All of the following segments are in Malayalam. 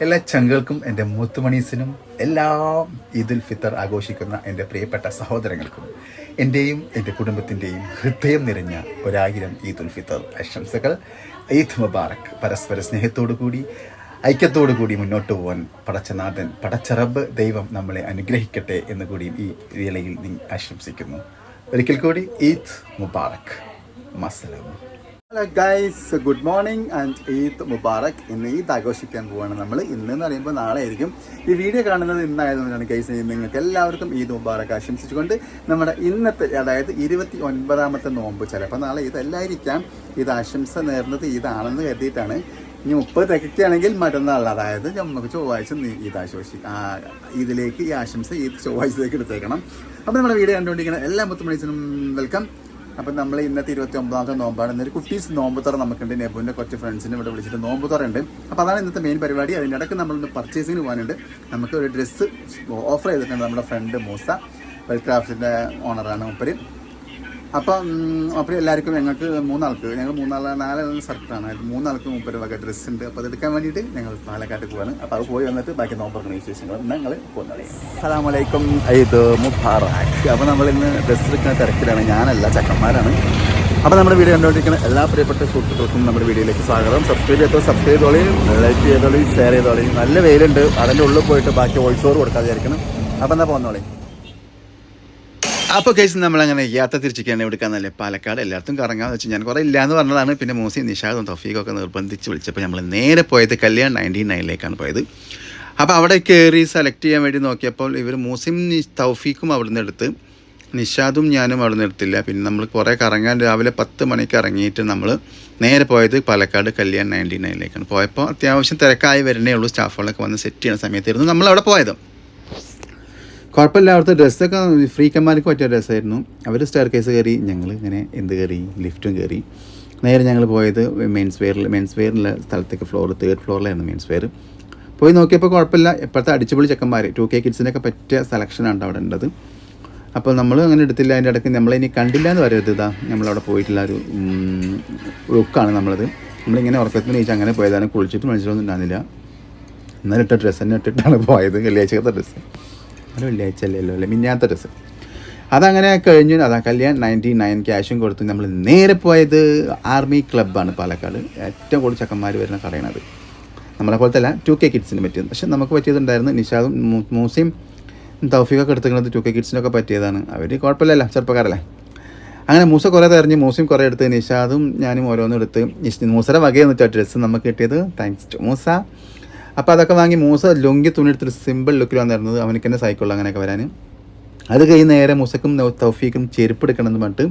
എല്ലാ ചങ്ങൾക്കും എന്റെ മുത്തുമണീസിനും എല്ലാ ഈദുൽ ഫിത്തർ ആഘോഷിക്കുന്ന എന്റെ പ്രിയപ്പെട്ട സഹോദരങ്ങൾക്കും എന്റെയും എന്റെ കുടുംബത്തിന്റെയും ഹൃദയം നിറഞ്ഞ ഒരായിരം ഈദുൽ ഫിത്തർ ആശംസകൾ. ഈദ് മുബാറക്. പരസ്പര സ്നേഹത്തോടു കൂടി ഐക്യത്തോടു കൂടി മുന്നോട്ട് പോകാൻ പടച്ചനാഥൻ പടച്ചറബ് ദൈവം നമ്മളെ അനുഗ്രഹിക്കട്ടെ എന്ന് കൂടി ഈ വേളയിൽ ആശംസിക്കുന്നു. ഒരിക്കൽ കൂടി Eid Mubarak. മസലാം hello guys good morning and Eid Mubarak. ഇന്ന് ഈദ് ആഘോഷിക്കാൻ പോവാണ് നമ്മൾ ഇന്ന് എന്ന് പറയുമ്പോൾ നാളെ ആയിരിക്കും. ഈ വീഡിയോ കാണുന്നത് ഇന്നായതുകൊണ്ടാണ് ഗൈസ് നിങ്ങൾക്ക് എല്ലാവർക്കും ഈദ് മുബാറക് ആശംസിച്ചുകൊണ്ട് നമ്മുടെ ഇന്നത്തെ അതായത് ഇരുപത്തി ഒൻപതാമത്തെ നോമ്പ് ചിലപ്പോൾ നാളെ ഇതല്ലായിരിക്കാം. ഇത് ആശംസ നേർന്നത് ഇതാണെന്ന് കരുതിയിട്ടാണ്. ഇനി മുപ്പത് തികയ്ക്കുകയാണെങ്കിൽ മറ്റന്നാൾ അതായത് നമുക്ക് ചൊവ്വാഴ്ച ഈദ് ആശോഷി ഇതിലേക്ക് ഈ ആശംസ ഈദ് ചൊവ്വാഴ്ചയിലേക്ക് എടുത്തേക്കണം. അപ്പോൾ നമ്മുടെ വീഡിയോ കണ്ടുകൊണ്ടിരിക്കുന്ന എല്ലാ മുത്തുമണീസിനും വെൽക്കം അപ്പം നമ്മൾ ഇന്നത്തെ ഇരുപത്തി ഒമ്പതാമത്തെ നോമ്പാണ്. ഇന്നൊരു കുട്ടീസ് നോമ്പ് തുറ നമുക്കുണ്ട്. നെബുവിന്റെ കുറച്ച് ഫ്രണ്ട്സിനെ ഇവിടെ വിളിച്ചിട്ട് നോമ്പ് തുറ ഉണ്ട് അപ്പോൾ അതാണ് ഇന്നത്തെ മെയിൻ പരിപാടി. അതിന്റെ ഇടയ്ക്ക് നമ്മളൊന്ന് പർച്ചേസിങ്ങിന് പോകാനുണ്ട്. നമുക്ക് ഒരു ഡ്രസ്സ് ഓഫർ ചെയ്തിട്ടുണ്ട് നമ്മുടെ ഫ്രണ്ട് മൂസ. വെൽ ക്രാഫ്റ്റിന്റെ ഓണറാണ് മുപ്പര്. അപ്പം അപ്പോൾ എല്ലാവർക്കും ഞങ്ങൾക്ക് മൂന്നാൾക്ക് ഞങ്ങൾ മൂന്നാൾ നാലാൾ സർക്കാണ് മൂന്നാൾക്ക് മുപ്പത് വക ഡ്രസ്സ് ഉണ്ട്. അപ്പോൾ അതെടുക്കാൻ വേണ്ടിയിട്ട് ഞങ്ങൾ പാലക്കാട്ട് പോവാണ്. അപ്പോൾ അത് പോയി വന്നിട്ട് ബാക്കി നോമ്പ് വിശേഷങ്ങൾ ഞങ്ങൾ പോകുന്നത് അസലാമലൈക്കും ഇത് മുബാറാക്ക് അപ്പോൾ നമ്മൾ ഇന്ന് ഡ്രസ്സ് എടുക്കുന്ന തിരക്കിലാണ്. ഞാനല്ല ചക്കന്മാരാണ്. അപ്പോൾ നമ്മുടെ വീഡിയോ കണ്ടുകൊണ്ടിരിക്കുന്ന എല്ലാ പ്രിയപ്പെട്ട സുഹൃത്തുക്കൾക്കും നമ്മുടെ വീഡിയോയിലേക്ക് സ്വാഗതം. സബ്സ്ക്രൈബ് ചെയ്തോ സബ്സ്ക്രൈബ് ചെയ്തോളി ലൈക്ക് ചെയ്തോളി ഷെയർ ചെയ്തോളി. നല്ല വെയിലുണ്ട്. അതിന്റെ ഉള്ളിൽ പോയിട്ട് ബാക്കി വോയിസ് ഓവർ കൊടുക്കാതെ ആയിരിക്കണം അപ്പോൾ എന്താ പോകുന്നോളി അപ്പോൾ കേസ് നമ്മളങ്ങനെ യാത്ര തിരിച്ചിരിക്കുകയാണ്. എടുക്കാന്നല്ലേ പാലക്കാട്. എല്ലായിടത്തും കറങ്ങാന്ന് വെച്ചാൽ ഞാൻ കുറേ എന്ന് പറഞ്ഞതാണ്. പിന്നെ മൂസി നിഷാദും തഫീഖൊക്കെ നിർബന്ധിച്ച് വിളിച്ചപ്പോൾ നമ്മൾ നേരെ പോയത് കല്യാൺ നയന്റി നയനിലേക്കാണ് പോയത്. അപ്പോൾ അവിടെ കയറി സെലക്ട് ചെയ്യാൻ വേണ്ടി നോക്കിയപ്പോൾ ഇവർ മൂസിയും നി- തൗഫീഖും അവിടെ നിന്ന് എടുത്ത് നിഷാദും ഞാനും അവിടെ നിന്ന് എടുത്തില്ല. പിന്നെ നമ്മൾ കുറേ കറങ്ങാൻ രാവിലെ പത്ത് മണിക്ക് ഇറങ്ങിയിട്ട് നമ്മൾ നേരെ പോയത് പാലക്കാട് കല്യാൺ നയന്റി നയനിലേക്കാണ്. പോയപ്പോൾ അത്യാവശ്യം തിരക്കായി വരുന്നേ ഉള്ളൂ. സ്റ്റാഫുകളൊക്കെ വന്ന് സെറ്റ് ചെയ്യുന്ന സമയത്തായിരുന്നു നമ്മൾ അവിടെ പോയത്. കുഴപ്പമില്ല അവിടുത്തെ ഡ്രസ്സൊക്കെ ഫ്രീക്കന്മാർക്ക് പറ്റിയ ഡ്രസ്സായിരുന്നു അവർ സ്റ്റെയർ കേസ് കയറി ഞങ്ങൾ ഇങ്ങനെ എന്ത് കയറി? ലിഫ്റ്റും കയറി. നേരെ ഞങ്ങൾ പോയത് മെയിൻസ് വെയറിൽ മെയിൻസ് വെയറിലെ സ്ഥലത്തേക്ക് ഫ്ലോർ തേർഡ് ഫ്ലോറിലായിരുന്നു മെയിൻസ് വെയർ പോയി നോക്കിയപ്പോൾ കുഴപ്പമില്ല. ഇപ്പോഴത്തെ അടിച്ചുപൊളി ചെക്കന്മാർ ടു കെ കിഡ്സിനൊക്കെ പറ്റിയ സെലക്ഷനാണ് അവിടെ ഉള്ളത്. അപ്പോൾ നമ്മൾ അങ്ങനെ എടുത്തില്ല അതിന്റെ ഇടയ്ക്ക് നമ്മളിനി കണ്ടില്ല എന്ന് പറയരുത് ഇതാ. നമ്മളവിടെ പോയിട്ടുള്ള ഒരു ലുക്കാണ് നമ്മളത്. നമ്മളിങ്ങനെ ഉറക്കത്തിന് ചോദിച്ചാൽ അങ്ങനെ പോയതാണ്. കുളിച്ചിട്ട് മനസ്സിലൊന്നും ഉണ്ടാകുന്നില്ല ഇന്നലെ ഇട്ട ഡ്രസ്സ് തന്നെ ഇട്ടിട്ടാണ് പോയത്. വെള്ളിയാഴ്ചത്തെ ഡ്രസ്സ് അത് വെള്ളിയാഴ്ച അല്ലല്ലോ അല്ലേ? മിന്നാത്ത ഡ്രസ്സ് അതങ്ങനെ കഴിഞ്ഞു. അതാ കല്യാൺ നയന്റി നയൻ ക്യാഷും കൊടുത്ത് നമ്മൾ നേരെ പോയത് ആർമി ക്ലബ്ബാണ് പാലക്കാട്. ഏറ്റവും കൂടുതൽ ചക്കന്മാർ വരുന്ന കടയാണത്. നമ്മളെ പോലത്തെ അല്ല ടു കെ കിഡ്സിന് പറ്റിയത്. പക്ഷെ നമുക്ക് പറ്റിയതുണ്ടായിരുന്നു നിഷാദും മൂസയും തൗഫീഖൊക്കെ എടുത്തിരിക്കുന്നത് ടു കെ കിഡ്സിനൊക്കെ പറ്റിയതാണ്. അവർ കുഴപ്പമില്ലല്ലോ ചെറുപ്പക്കാരല്ലേ. അങ്ങനെ മൂസ കുറേ തെറിഞ്ഞ് മൂസയും കുറേ എടുത്ത് നിഷാദും ഞാനും ഓരോന്നും എടുത്ത്. മൂസയുടെ വകയെന്ന് വെച്ചാൽ ഡ്രസ്സ് നമുക്ക് കിട്ടിയത്. Thanks to Moosa. അപ്പോൾ അതൊക്കെ വാങ്ങി മൂസ ലുങ്കി എടുത്തിട്ട് സിമ്പിൾ ലുക്കിൽ വന്നിരുന്നത് അവനക്ക് തന്നെ സൈക്കിളിൽ അങ്ങനെയൊക്കെ വരാൻ അത് കഴിഞ്ഞ് നേരെ മൂസക്കും തൗഫീക്കും ചെരുപ്പ് എടുക്കണമെന്ന് പറഞ്ഞിട്ട്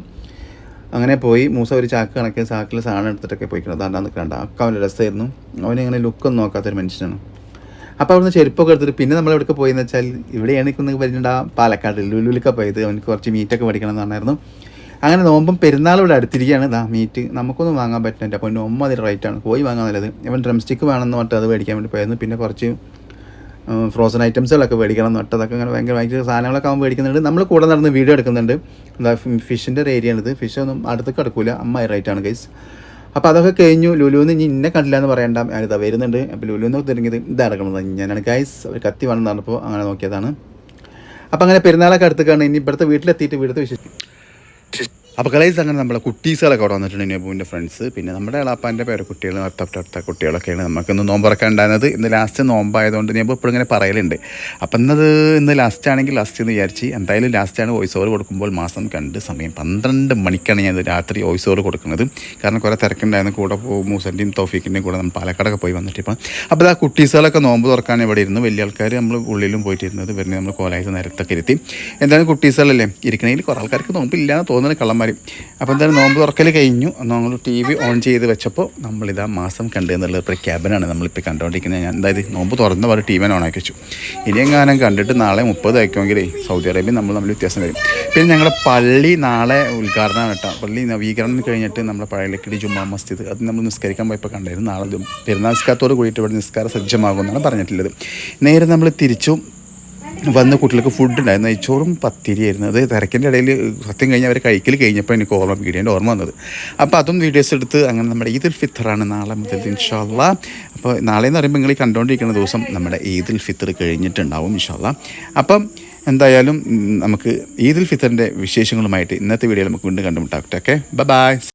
അങ്ങനെ പോയി. മൂസ ഒരു ചാക്ക് കണക്കിന് ചാക്കിൽ സാധനം എടുത്തിട്ടൊക്കെ പോയിക്കണം. അതാണ്ടാ നിൽക്കണ്ട അക്ക അവന്റെ രസമായിരുന്നു. അവനിങ്ങനെ ലുക്കൊന്നും നോക്കാത്തൊരു മനുഷ്യനാണ്. അപ്പോൾ അവിടുന്ന് ചെരുപ്പൊക്കെ എടുത്തിട്ട് പിന്നെ നമ്മൾ എവിടെ പോയി എന്ന് വെച്ചാൽ ഇവിടെയാണ് എനിക്ക് വരുന്നുണ്ട് ആ പാലക്കാട് ലുലുലൊക്കെ പോയത്. അവനക്ക് കുറച്ച് മീറ്റൊക്കെ മേടിക്കണം എന്ന് പറഞ്ഞായിരുന്നു. അങ്ങനെ നോമ്പും പെരുന്നാൾ ഇവിടെ അടുത്തിരിക്കുകയാണ്. ഇതാ മീറ്റ് നമുക്കൊന്നും വാങ്ങാൻ പറ്റുന്നില്ല അപ്പോൾ നോമ്പ് അതിൽ റേറ്റാണ് പോയി വാങ്ങാൻ നല്ലത്. ഇവൻ ഡ്രം സ്റ്റിക്ക് വേണമെന്ന് പറഞ്ഞിട്ട് അത് മേടിക്കാൻ വേണ്ടി പോയിരുന്നു പിന്നെ കുറച്ച് ഫ്രോസൺ ഐറ്റംസുകളൊക്കെ മേടിക്കണം എന്ന് പറഞ്ഞിട്ട് അതൊക്കെ അങ്ങനെ ഭയങ്കര ഭയങ്കര സാധനങ്ങളൊക്കെ അവൻ മേടിക്കുന്നുണ്ട്. നമ്മൾ കൂടെ നടന്ന് വീഡിയോ എടുക്കുന്നുണ്ട്. എന്താ ഫിഷിന്റെ ഒരു ഏരിയ ആണിത് ഫിഷ് ഒന്നും അടുത്തേക്ക് കിടക്കൂല. അമ്മ റൈറ്റാണ് ഗൈസ് അപ്പോൾ അതൊക്കെ കഴിഞ്ഞു. ലുലുന്ന് ഇനി ഇന്നെ കണ്ടില്ല എന്ന് പറയണ്ട. ഞാനിതാ വരുന്നുണ്ട്. അപ്പോൾ ലുലുന്ന് തിരിഞ്ഞത് ഇതാ കിടക്കുന്നത് ഞാനാണ് ഗൈസ് ഒരു കത്തി വേണമെന്ന് പറഞ്ഞപ്പോൾ അങ്ങനെ നോക്കിയതാണ്. അപ്പോൾ അങ്ങനെ പെരുന്നാളൊക്കെ അടുത്തേക്കാണ് ഇനി ഇവിടുത്തെ വീട്ടിലെത്തിയിട്ട് വീടത്തെ വിശേഷം. അപ്പോൾ കളേഴ്സ് അങ്ങനെ നമ്മളെ കുട്ടീസുകളൊക്കെ അവിടെ വന്നിട്ടുണ്ട് നെബുവിന്റെ ഫ്രണ്ട്സ് പിന്നെ നമ്മുടെ ഇളാപ്പാന്റെ പേര് കുട്ടികൾ തൊട്ടടുത്ത കുട്ടികളൊക്കെയാണ് നമുക്കിന്ന് നോമ്പറക്കാൻ ഉണ്ടായിരുന്നത്. ഇന്ന് ലാസ്റ്റ് നോമ്പായതുകൊണ്ട് നെബു എപ്പോഴും ഇങ്ങനെ പറയലുണ്ട്. അപ്പം ഇന്നത് ഇന്ന് ലാസ്റ്റ് ആണെങ്കിൽ ലാസ്റ്റ് എന്ന് വിചാരിച്ച് എന്തായാലും ലാസ്റ്റ് ആണ് വോയിസ് ഓവർ കൊടുക്കുമ്പോൾ മാസം കണ്ട് സമയം പന്ത്രണ്ട് മണിക്കാണ് ഞാൻ രാത്രി വോയിസ് ഓവർ കൊടുക്കുന്നത്. കാരണം കുറേ തിരക്കുണ്ടായിരുന്നു കൂടെ മൂസന്റെയും തോഫീക്കിന്റെയും കൂടെ നമ്മൾ പാലക്കാടൊക്കെ പോയി വന്നിട്ട് ഇപ്പം. അപ്പോൾ ആ കുട്ടീസുകളൊക്കെ നോമ്പ് തുറക്കാൻ ഇവിടെ ഇരുന്നു. വലിയ ആൾക്കാർ നമ്മൾ ഉള്ളിലും പോയിട്ടിരുന്നത് വരുന്നത് നമ്മൾ കോലായത് നേരത്തൊക്കെ ഇരുത്തി. എന്തായാലും കുട്ടീസുകളല്ലേ ഇരിക്കണമെങ്കിൽ കുറേ ആൾക്കാർക്ക് നോമ്പില്ലാന്ന് തോന്നുന്നത് കള്ളന്മാർ അപ്പോൾ എന്തായാലും നോമ്പ് തുറക്കൽ കഴിഞ്ഞു. നമ്മൾ ടി വി ഓൺ ചെയ്ത് വെച്ചപ്പോൾ നമ്മളിതാ മാസം കണ്ടു എന്നുള്ള പ്രഖ്യാപനമാണ് നമ്മളിപ്പോൾ കണ്ടുകൊണ്ടിരിക്കുന്നത് ഞാൻ അതായത് നോമ്പ് തുറന്ന പോലെ ടി വി ഓൺ ആക്കി വെച്ചു. ഇനിയും എങ്ങാനും കണ്ടിട്ട് നാളെ മുപ്പത് അയക്കുമെങ്കിലേ സൗദി അറേബ്യ നമ്മൾ നമ്മൾ വ്യത്യാസം വരും. പിന്നെ ഞങ്ങളുടെ പള്ളി നാളെ ഉദ്ഘാടനം കേട്ടോ. പള്ളി നവീകരണം കഴിഞ്ഞിട്ട് നമ്മുടെ പഴയലക്കിടി ജുമാ മസ്ജിദ് അത് നമ്മൾ നിസ്കരിക്കാൻ പോയപ്പോൾ കണ്ടായിരുന്നു. നാളെ പെരുന്നാൾ നിസ്കാരത്തോട് കൂടിയിട്ട് ഇവിടെ നിസ്കാര സജ്ജമാകുമെന്നാണ് പറഞ്ഞിട്ടുള്ളത്. നേരെ നമ്മൾ തിരിച്ചു വന്ന കുട്ടികൾക്ക് ഫുഡ് ഉണ്ടായിരുന്നു. നെയ്ച്ചോറും പത്തിരിയായിരുന്നു. അത് തിരക്കിന്റെ ഇടയിൽ സത്യം കഴിഞ്ഞ് അവർ കഴിക്കൽ കഴിഞ്ഞപ്പോൾ എനിക്ക് ഓർമ്മ വീഡിയോന്റെ ഓർമ്മ വന്നത്. അപ്പോൾ അതും വീഡിയോസ് എടുത്ത് അങ്ങനെ നമ്മുടെ ഈദുൽ ഫിത്തറാണ് നാളെ മുതൽ ഇൻഷാല്ല അപ്പോൾ നാളെ എന്ന് പറയുമ്പോൾ നിങ്ങൾ ഈ കണ്ടുകൊണ്ടിരിക്കുന്ന ദിവസം നമ്മുടെ ഈദുൽ ഫിത്തർ കഴിഞ്ഞിട്ടുണ്ടാവും ഇൻഷാല്ല അപ്പം എന്തായാലും നമുക്ക് ഈദുൽ ഫിത്തറിന്റെ വിശേഷങ്ങളുമായിട്ട് ഇന്നത്തെ വീഡിയോയിൽ നമുക്ക് വീണ്ടും കണ്ടുമുട്ടാം. ഓക്കെ? ബൈ